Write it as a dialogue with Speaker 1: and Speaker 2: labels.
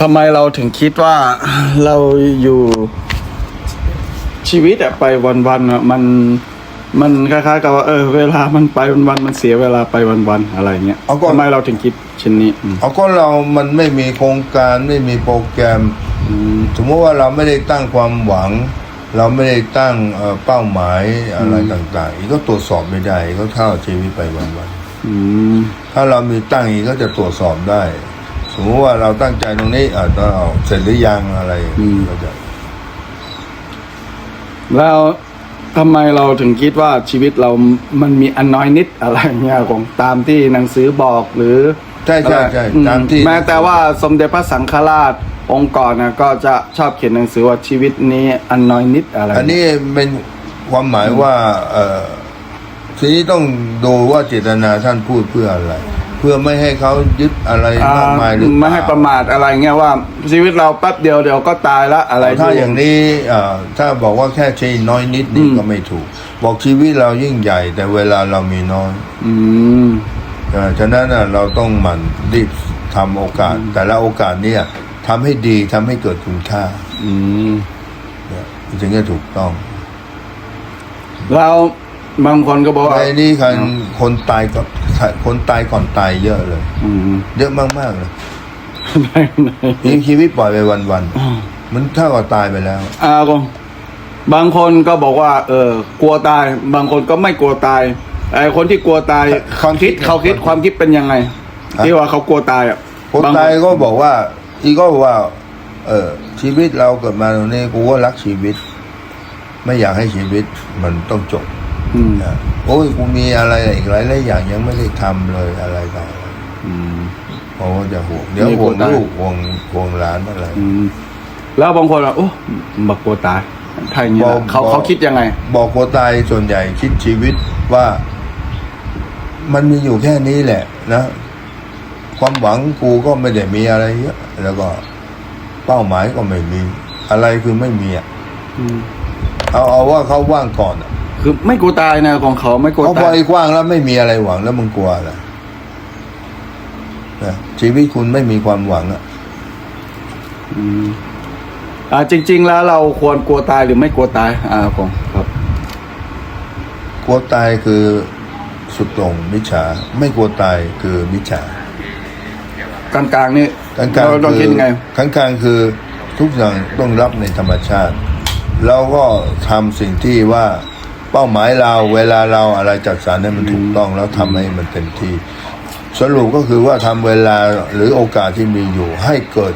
Speaker 1: ทำไมเราถึงคิดว่าเราอยู่ชีวิตอะไปวันๆอะมันมันคล้ายๆกับว่าเออ เวลามันไปวันๆมันเสียเวลาไปวันๆอะไรเงี้ย
Speaker 2: เอาก่อน
Speaker 1: ทำไมเราถึงคิดเช่นนี้อืม
Speaker 2: เอาก็เรามันไม่มีโครงการไม่มีโปรแกรม
Speaker 1: อืม
Speaker 2: สมมติว่าเราไม่ได้ตั้งความหวัง เราไม่ได้ตั้งเอ่อเป้าหมายอะไรต่างๆ อีกก็ตรวจสอบไม่ได้อีกก็เท่าชีวิตไปวัน
Speaker 1: อืม
Speaker 2: ๆถ้าเรามีตั้งอีกก็จะตรวจสอบได้ สมมติว่าเราตั้งใจตรงนี้อะเราเสร็จหรือยังอะไรก็จะ
Speaker 1: แล้วทำไมเราถึงคิดว่าชีวิตเรามันมีอันน้อยนิดอะไรเงี้ยของตามที่หนังสือบอกหรือ
Speaker 2: ใช่ใช่ใช่
Speaker 1: อื
Speaker 2: ตามที่
Speaker 1: แม้แต่ว่าสมเด็จพระสังฆราชองค์ก่อนนะก็จะชอบเขียนหนังสือว่าชีวิตนี้อันน้อยนิดอะไร
Speaker 2: อันนี้เป็นความหมายว่า เออทีนี้ต้องดูว่าเจตนาท่านพูดเพื่ออะไร เพื่อไม่ให้เขายึดอะไร
Speaker 1: อ่ามา
Speaker 2: กมายหรือเปล่า
Speaker 1: ไม่ให้ประมาทอะไรเงี้ยว่าชีวิตเราแป๊บเดียวเดี๋ยวก็ตายละอะไร
Speaker 2: ถ้าอย่างนี้เอ่อถ้าบอกว่าแค่ใช้น้อยนิดนี่ก็ไม่ถูก บอกชีวิตเรายิ่งใหญ่ แต่เวลาเรามีน้อย
Speaker 1: อืม
Speaker 2: เอ่อฉะนั้นน่ะเราต้องหมันรีบทำโอกาส แต่ละโอกาสเนี่ยทำให้ดีทำให้เกิดคุณค่า
Speaker 1: อืม
Speaker 2: เนี่ยถึงจะถูกต้อง
Speaker 1: แล้วบางคนก็บอกว่า
Speaker 2: ไอ้นี่คนคนตายก็ คนตายก่อนตายเยอะเลย
Speaker 1: อืม
Speaker 2: เยอะมากๆเลย
Speaker 1: ได้ไหน
Speaker 2: มีชีวิตปล่อยไปวันๆมันเท่ากับตายไปแล้ว
Speaker 1: อ่ากงบางคนก็บอกว่า เออ กลัวตาย บางคนก็ไม่กลัวตายไอ้คนที่กลัวตาย
Speaker 2: ความคิ
Speaker 1: คิ
Speaker 2: ด
Speaker 1: ดเขาคิดความคิดเป็นยังไง
Speaker 2: ฮะ
Speaker 1: ที่ว่าเขากลัวตายอะ
Speaker 2: คน
Speaker 1: บาง
Speaker 2: ตายก็บอกว่า อีกก็บอกว่า เออชีวิตเราเกิดมาตรงนี้กูก็รักชีวิต ไม่อยากให้ชีวิตมันต้องจบ
Speaker 1: อืม
Speaker 2: นะโอ้ยกูมีอะไรอีกหลายหลายอย่างยังไม่ได้ทำเลยอะไรต่าง
Speaker 1: อืม
Speaker 2: ๆเพราะว่าจะห่วงเดี๋ยว
Speaker 1: ไม่ก
Speaker 2: ห่
Speaker 1: ลั
Speaker 2: ว
Speaker 1: ว
Speaker 2: ง
Speaker 1: ตาย
Speaker 2: ลูกห่วงห่วงหลานอะไร
Speaker 1: อืมแล้วบางคนอะโอ้บักกลัวตายถ้าอย่างนี้
Speaker 2: บอก
Speaker 1: นะเขา
Speaker 2: บอก
Speaker 1: เขาคิดยังไง
Speaker 2: บอกคนตายส่วนใหญ่คิดชีวิตว่า มันมีอยู่แค่นี้แหละ นะความหวังกูก็ไม่ได้มีอะไรเยอะแล้วก็ เป้าหมายก็ไม่มี อะไรคือไม่มีอะ
Speaker 1: อืม
Speaker 2: เอาเอาว่าเขาว่างก่อนอะ
Speaker 1: คือไม่กลัวตายนะของเขาไม่กลัว
Speaker 2: เขาพอ
Speaker 1: ตาย
Speaker 2: ไอ้กว้างแล้วไม่มีอะไรหวังแล้วมึงกลัวอะไรนะชีวิตคุณไม่มีความหวังอะ
Speaker 1: อืมอ่าจริง ๆ แล้วเราควรกลัวตายหรือไม่กลัวตาย อ่าของครับ
Speaker 2: กลัวตายคือสุดโตรงมิจฉาไม่กลัวตายคือมิจฉาก
Speaker 1: ลางๆนี่
Speaker 2: กลาง
Speaker 1: เรา
Speaker 2: ๆ
Speaker 1: ต้อง
Speaker 2: คื
Speaker 1: คิดยังไง
Speaker 2: กลางๆคือทุกอย่างต้องรับในธรรมชาติ แล้วก็ทำสิ่งที่ว่า เป้าหมายเราเวลาเราอะไรจัดสรรให้มันถูกต้องแล้วทำให้มันเต็มที่ สรุปก็คือว่าทำเวลาหรือโอกาสที่มีอยู่ให้เกิด